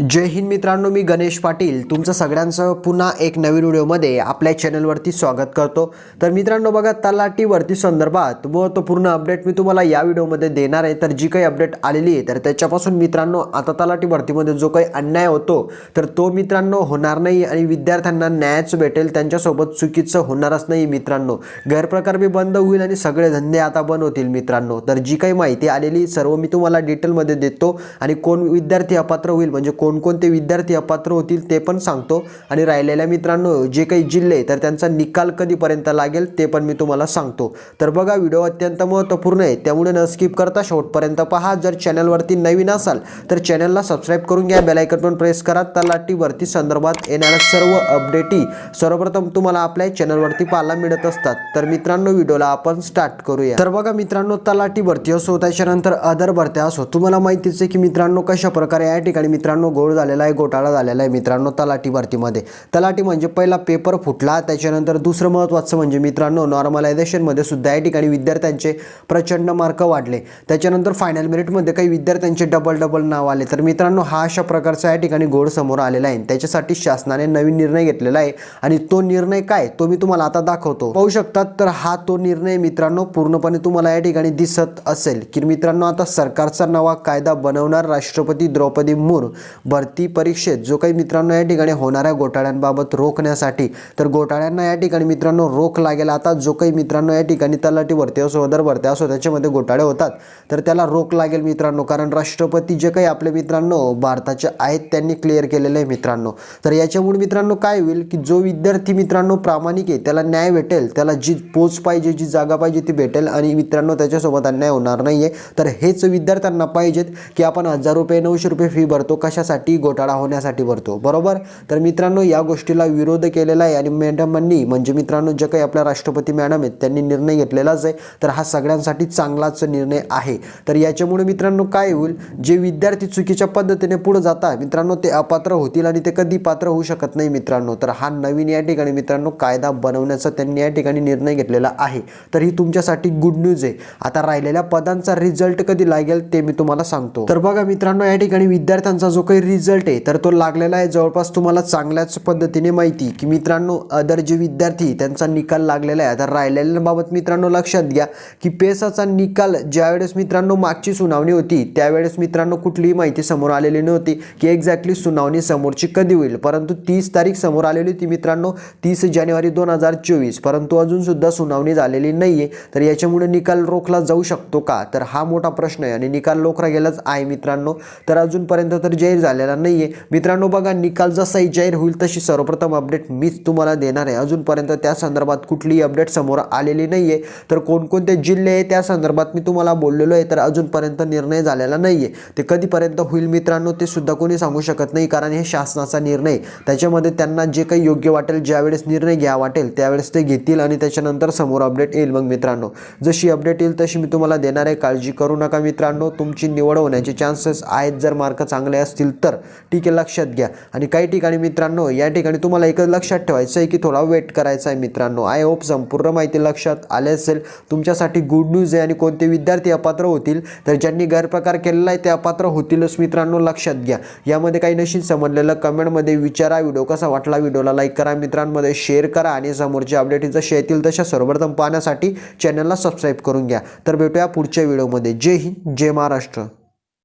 जय हिंद मित्रांनो मी गणेश पाटील. तुमचं सगळ्यांचं पुन्हा एक नवीन व्हिडिओमध्ये आपल्या चॅनलवरती स्वागत करतो. तर मित्रांनो बघा तलाटीवरती संदर्भात व संदर्भात महत्त्वपूर्ण अपडेट मी तुम्हाला या व्हिडिओमध्ये देणार आहे. तर जी काही अपडेट आलेली आहे तर त्याच्यापासून मित्रांनो आता तलाटी भरतीमध्ये जो काही अन्याय होतो तर तो मित्रांनो होणार नाही आणि विद्यार्थ्यांना न्यायच भेटेल. त्यांच्यासोबत चुकीचं होणारच नाही मित्रांनो. गैरप्रकार बी बंद होईल आणि सगळे धंदे आता बंद होतील मित्रांनो. तर जी काही माहिती आलेली सर्व मी तुम्हाला डिटेलमध्ये देतो आणि कोण विद्यार्थी अपात्र होईल म्हणजे कोण कोणकोणते विद्यार्थी अपात्र होतील ते पण सांगतो. आणि राहिलेल्या मित्रांनो जे काही जिल्हे तर त्यांचा निकाल कधीपर्यंत लागेल ते पण मी तुम्हाला सांगतो. तर बघा व्हिडिओ अत्यंत महत्त्वपूर्ण आहे. त्यामुळे न स्किप करता शेवटपर्यंत पहा. जर चॅनलवरती नवीन असाल तर चॅनलला सबस्क्राईब करून घ्या. बेलायकन पण प्रेस करा. तलाटीवरती संदर्भात येणाऱ्या सर्व अपडेटी सर्वप्रथम तुम्हाला आपल्या चॅनलवरती पाहायला मिळत असतात. तर मित्रांनो व्हिडिओला आपण स्टार्ट करूया. तर बघा मित्रांनो तलाटी भरती असो त्याच्यानंतर अदर भरत्या असो तुम्हाला माहितीच आहे की मित्रांनो कशा प्रकारे या ठिकाणी मित्रांनो घोळ झालेला आहे घोटाळा झालेला आहे मित्रांनो तलाठी भरतीमध्ये. तलाठी म्हणजे पहिला पेपर फुटला त्याच्यानंतर दुसरं महत्त्वाचं म्हणजे मित्रांनो नॉर्मलायझेशनमध्ये सुद्धा या ठिकाणी विद्यार्थ्यांचे प्रचंड मार्क वाढले. त्याच्यानंतर फायनल मेरिटमध्ये काही विद्यार्थ्यांचे डबल डबल नाव आले. तर मित्रांनो हा अशा प्रकारचा या ठिकाणी घोळ समोर आलेला आहे. त्याच्यासाठी शासनाने नवीन निर्णय घेतलेला आहे. आणि तो निर्णय काय? तो मी तुम्हाला आता दाखवतो. पाहू शकतात तर हा तो निर्णय मित्रांनो पूर्णपणे तुम्हाला या ठिकाणी दिसत असेल. की मित्रांनो आता सरकारचा नवा कायदा बनवणार राष्ट्रपती द्रौपदी मुर्मू भरती परीक्षेत जो काही मित्रांनो या ठिकाणी होणाऱ्या घोटाळ्यांबाबत रोखण्यासाठी तर घोटाळ्यांना या ठिकाणी मित्रांनो रोख लागेल. आता जो काही मित्रांनो या ठिकाणी तलाठी भरती असो अदर भरती असो त्याच्यामध्ये घोटाळे होतात तर त्याला रोख लागेल मित्रांनो. कारण राष्ट्रपती जे काही आपले मित्रांनो भारताचे आहेत त्यांनी क्लिअर केलेलं आहे मित्रांनो. तर याच्यामुळे मित्रांनो काय होईल की जो विद्यार्थी मित्रांनो प्रामाणिक आहे त्याला न्याय भेटेल त्याला जी पोच पाहिजे जी जागा पाहिजे ती भेटेल आणि मित्रांनो त्याच्यासोबत अन्याय होणार नाही आहे तर हेच विद्यार्थ्यांना पाहिजेत की आपण हजार रुपये नऊशे रुपये फी भरतो कशासाठी घोटाळा होण्यासाठी भरतो. बरोबर? तर मित्रांनो या गोष्टीला विरोध केलेला आहे आणि मॅडमांनी म्हणजे मित्रांनो जे काही आपल्या राष्ट्रपती मॅडम आहेत त्यांनी निर्णय घेतलेलाच आहे. तर हा सगळ्यांसाठी चांगलाच निर्णय आहे. तर याच्यामुळे मित्रांनो काय होईल? जे विद्यार्थी चुकीच्या पद्धतीने पुढे जातात मित्रांनो ते अपात्र होतील आणि ते कधी पात्र होऊ शकत नाही मित्रांनो. तर हा नवीन या ठिकाणी मित्रांनो कायदा बनवण्याचा त्यांनी या ठिकाणी निर्णय घेतलेला आहे. तर ही तुमच्यासाठी गुड न्यूज आहे. आता राहिलेल्या पदांचा रिझल्ट कधी लागेल ते मी तुम्हाला सांगतो. तर बघा मित्रांनो या ठिकाणी विद्यार्थ्यांचा जो काही रिझल्ट आहे तर तो लागलेला आहे. जवळपास तुम्हाला चांगल्याच पद्धतीने माहिती की मित्रांनो अदर जे विद्यार्थी त्यांचा निकाल लागलेला आहे. आता राहिलेल्याबाबत मित्रांनो लक्षात घ्या की पेसाचा निकाल ज्यावेळेस मित्रांनो मागची सुनावणी होती त्यावेळेस मित्रांनो कुठलीही माहिती समोर आलेली नव्हती की एक्झॅक्टली सुनावणी समोरची कधी होईल. परंतु तीस तारीख समोर आलेली होती मित्रांनो तीस जानेवारी दोन हजार चोवीस. परंतु अजूनसुद्धा सुनावणी झालेली नाही आहे तर याच्यामुळे निकाल रोखला जाऊ शकतो का? तर हा मोठा प्रश्न आहे आणि निकाल रोखला गेलाच आहे मित्रांनो. तर अजूनपर्यंत तर जाहीर झालेला नाही आहे मित्रांनो बघा निकाल जसाही जाहीर होईल तशी सर्वप्रथम अपडेट मीच तुम्हाला देणार आहे. अजूनपर्यंत त्या संदर्भात कुठलीही अपडेट समोर आलेली नाही आहे तर कोणकोणते जिल्हे आहे त्या संदर्भात मी तुम्हाला बोललेलो आहे तर अजूनपर्यंत निर्णय झालेला नाही आहे ते कधीपर्यंत होईल मित्रांनो ते सुद्धा कोणी सांगू शकत नाही कारण हे शासनाचा निर्णय त्याच्यामध्ये त्यांना जे काही योग्य वाटेल ज्यावेळेस निर्णय घ्या वाटेल त्यावेळेस ते घेतील आणि त्याच्यानंतर समोर अपडेट येईल मग मित्रांनो. जशी अपडेट येईल तशी मी तुम्हाला देणार आहे. काळजी करू नका मित्रांनो. तुमची निवड होण्याचे चान्सेस आहेत. जर मार्क चांगले असतील तर ठीक आहे लक्षात घ्या. आणि काही ठिकाणी मित्रांनो या ठिकाणी तुम्हाला एकच लक्षात ठेवायचं आहे की थोडा वेट करायचा आहे मित्रांनो. आय होप संपूर्ण माहिती लक्षात आले असेल. तुमच्यासाठी गुड न्यूज आहे आणि कोणते विद्यार्थी अपात्र होतील तर ज्यांनी गैरप्रकार केलेला आहे ते अपात्र होतीलच मित्रांनो लक्षात घ्या. यामध्ये काही नशीन समजलेलं कमेंटमध्ये विचारा. व्हिडिओ कसा वाटला व्हिडिओला लाईक करा. मित्रांमध्ये शेअर करा आणि समोरचे अपडेट जसे येतील तशा सर्वप्रथम पाहण्यासाठी चॅनलला सबस्क्राईब करून घ्या. तर भेटूया पुढच्या व्हिडिओमध्ये जय हिंद जय महाराष्ट्र.